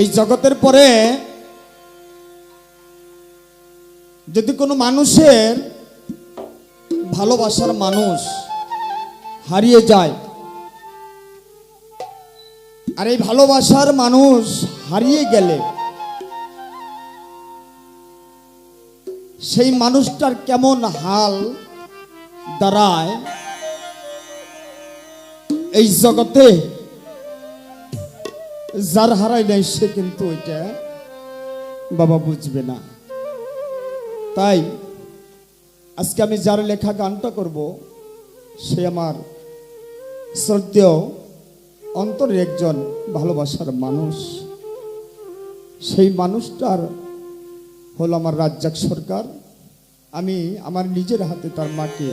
এই জগতের পরে যদি কোনো মানুষের ভালোবাসার মানুষ হারিয়ে যায়, আর এই ভালোবাসার মানুষ হারিয়ে গেলে সেই মানুষটার কেমন হাল দাঁড়ায়, এই জগতে যার হারাই নাই সে কিন্তু ওইটা বাবা বুঝবে না। তাই আজকে আমি যার লেখা গানটা করব, সে আমার শ্রদ্ধেয় অন্তরের একজন ভালোবাসার মানুষ। সেই মানুষটার হলো আমার রাজ্জাক সরকার। আমি আমার নিজের হাতে তার মাকে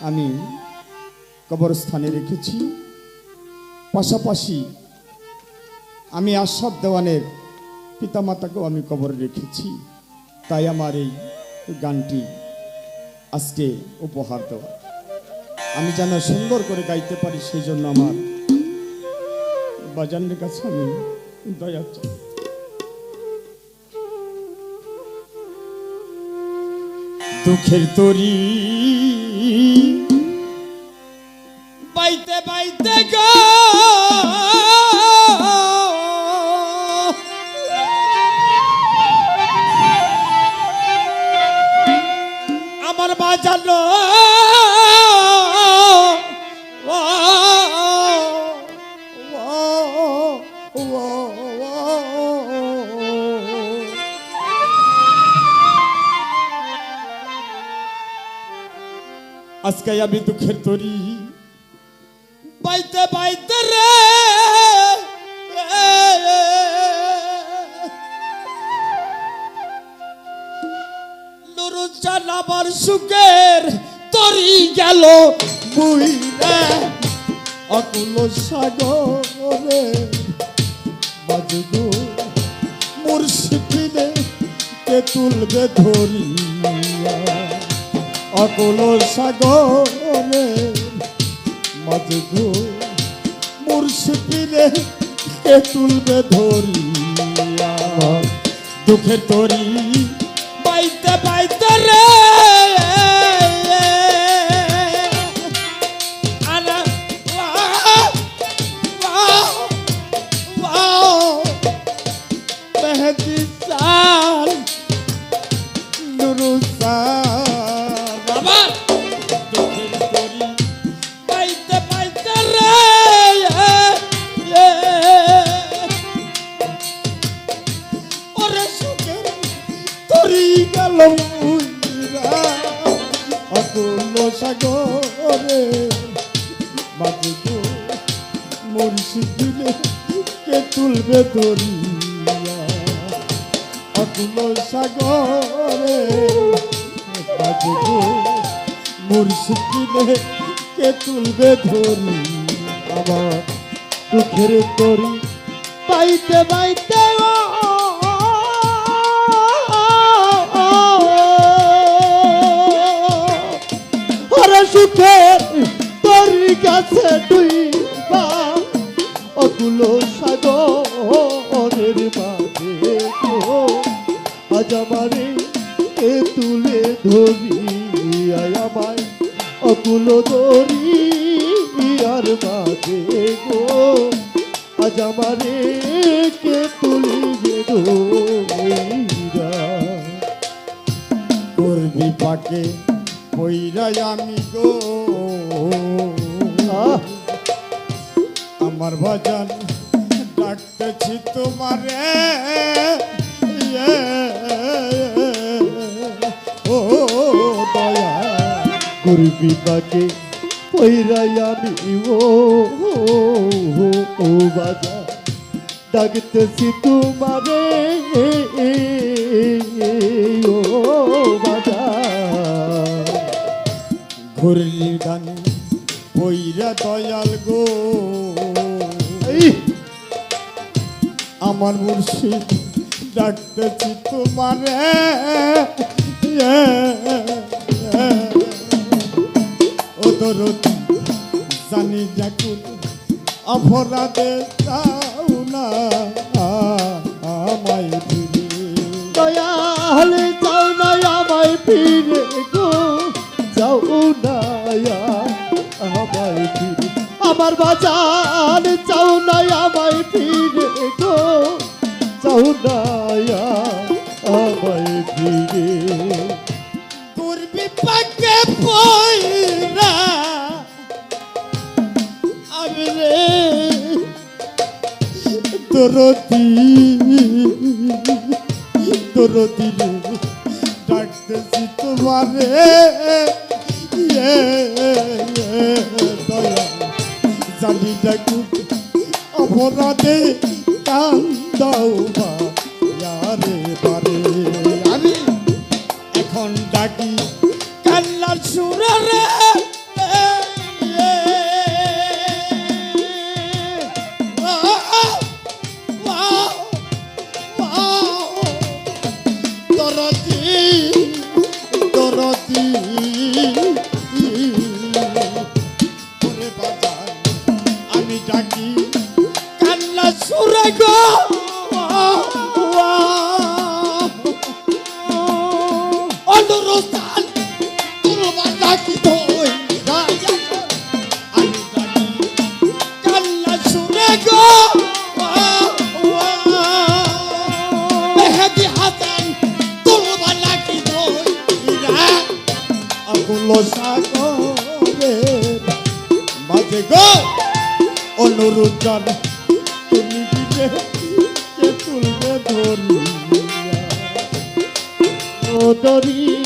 আমি কবরস্থানে রেখেছি। পাশাপাশি আমি আশাদ দেওয়ানের পিতামাতাকেও আমি কবরে রেখেছি। তাই আমার এই গানটি আজকে উপহার দেওয়া। আমি যেন সুন্দর করে গাইতে পারি, সেই জন্য আমার বাজানের কাছে আমি দয়া চাই। দুঃখের তরি, বাইতে বাইতে গো ও। আজকে আমি দুঃখের তরি জানাবার সুখের তরি গেল বুইরে। অকুল সাগরে বাজগো মুর্শিদিনে কে তুলবে ধরিয়া। অকুল সাগরে মাঝে গো মুর্শিদিনে কে তুলবে ধরিয়া। দুঃখের তরি বাইতে বাইতে রে। তুলবে দরিয়া সাগরে মুর্শিদ কে তুলবে ধরি আমার দুঃখের তরি পাইতে পাইতে সুখের আমার ভজন ডাকতেছি তোমারে। ইয়ে, ও দয়া করবি তাকে পৈরাই আমি। ও ও, বাজা ডাকতেছি তোমারে। ও বাজা ঘুরলি গান কইরা দয়াল গো। আমার মুর্শিদ ডাকতেছি তোমারে। ও দরদ, জানি যাকুন অপরাধে যাও না, আমায় ফিরে। দয়া হলে যাও না, আমায় ফিরে গো। যাও না, আমায় ফিরে। আমার বাজার চাও না, আমায় অনুরোধ জান তুমি দিলে কে তুলবে ধরিয়া? ও তরি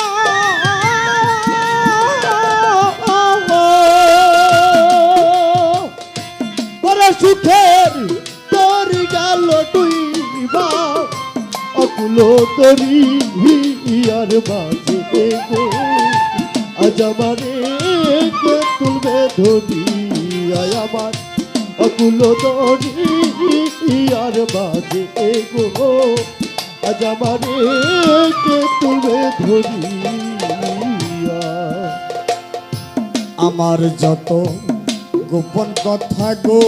টুইবা অকুলো তরি আর বাজে গো আজ আমারে কে তুলবে ধরি আয় আমার? অকুলো তরি আর বাজে গো আজ আমারে কে তুলবে ধরিয়া আমার যত গোপন কথা গো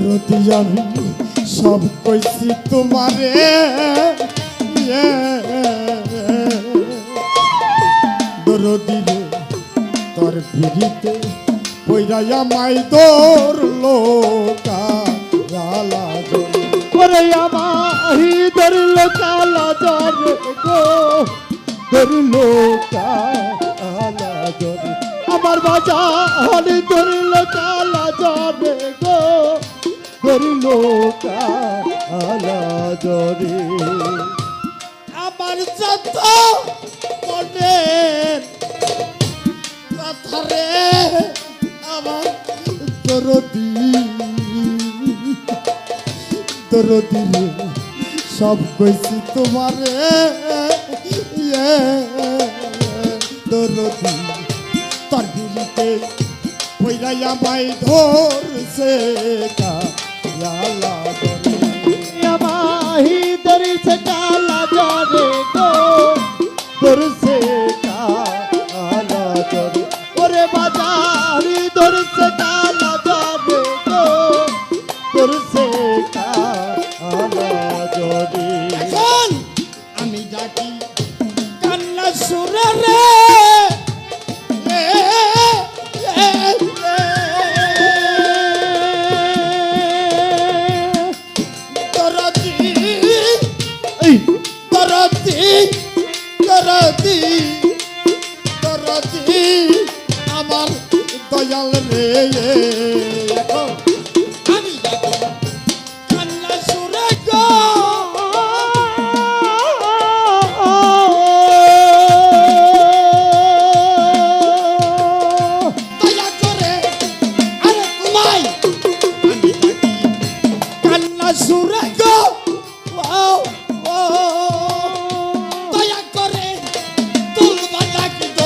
আমি সব কইছি তোমারে ইয়ে। তোর ভিড়িতে পইরাইয়া মাই দোর লোকা রালা জলে। ওরে আমাহি ধরল কালা জ্বর গো ধরল কালা জ্বর আমার বাজার ধরল কালা জ্বর গো ধরল কালা জ্বরে আমার যত মনের কথা রে আমার দরদি দরদি সব কইছি তোমারে। ইয়ে, দরদি তোর বিলিতে হইরাইয়া মাই ধরছে ইয়ালা দরে আমাহি ধরিস কালা জ্বরে দরদি দরদি দরদি আমার দয়াল রে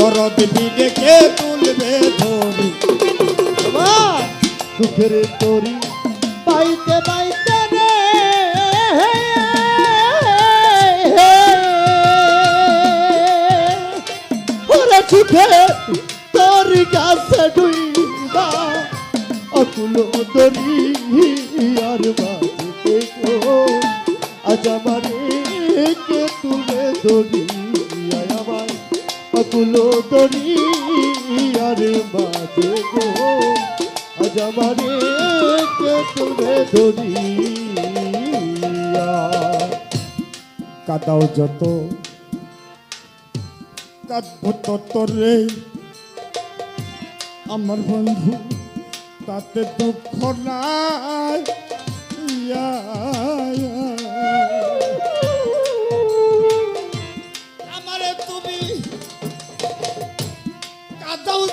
দরদ দেখে তুলবে ধরি দুঃখের তরি পাইতে পাইতে রে ওরে সুখে তোর গাছে ডুইবা, অকুল তরি অকুল তরি আর বাজে গো। আজ আমারে তুলে ধরি? কাদাও যত, কাঁদব তত রে। আমার বন্ধু, তাতে দুঃখ নাই। ইয়া।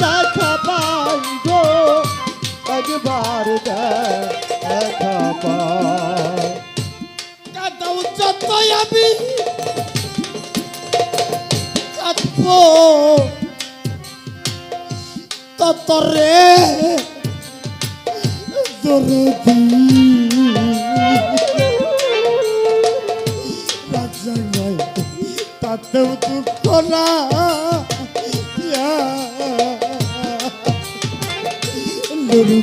দেখা পাই গো একবার দেখা পাই। কাদাও যত আমি, কাঁদবো। তত রে দরদি রাজা নয়, তাতেও দুঃখ না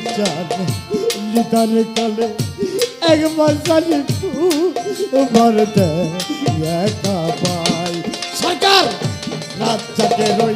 নুরু চাঁদ কালে একবার জানি ভরতে একা পাই। সরকার রাজ্জাকে রই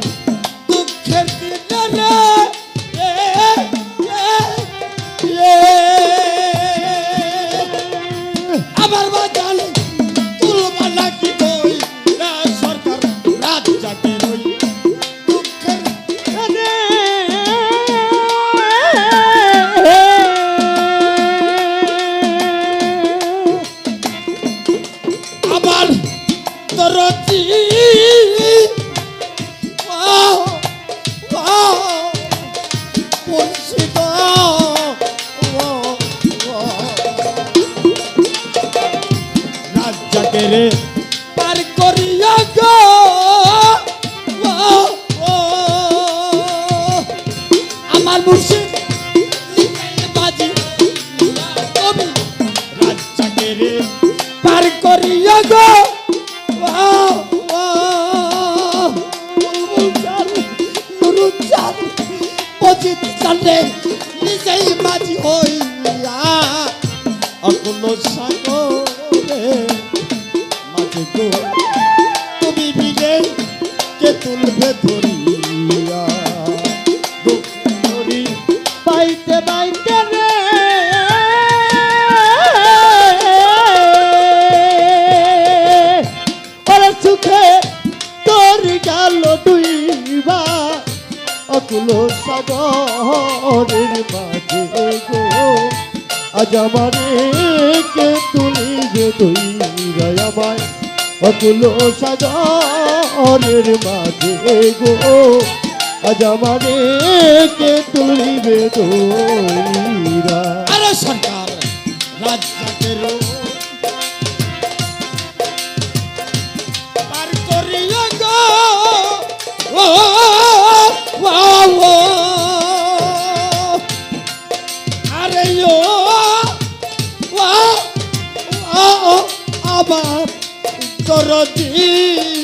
পার করিয়া গো। অজিত চান্দে সাগরের মাঝে গো। আজ আমারে কে তুলিবে দইরা আমায়? অকুল সাগরের মাঝে গো। আজ আমারে কে তুলিবে দইরা আরে সরকার রাজ্জাকের দরদি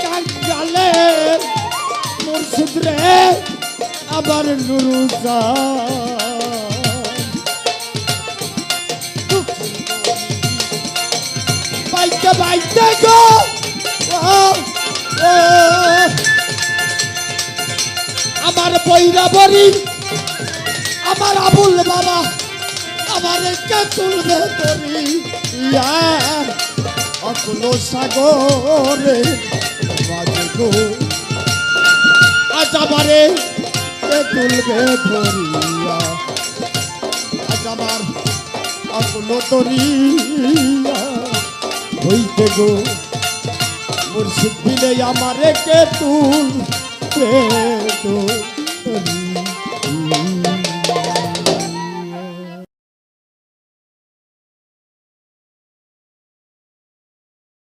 ও কাঙ্গালে মুর্শিদ রে, আবার নুরুজা। বাইতে বাইতে গো। আমার বইরা বরি আমার আবুল বাবা, আমার কে তুলবে তরি ইয়া, অকুল সাগরে গো। আজ আমারে তুলবে ধরিয়া? আজ আমার আপন তরিয়া হইতে গো, মুর্শিদ দিলে আমারে কে তুলবে ধরিয়া?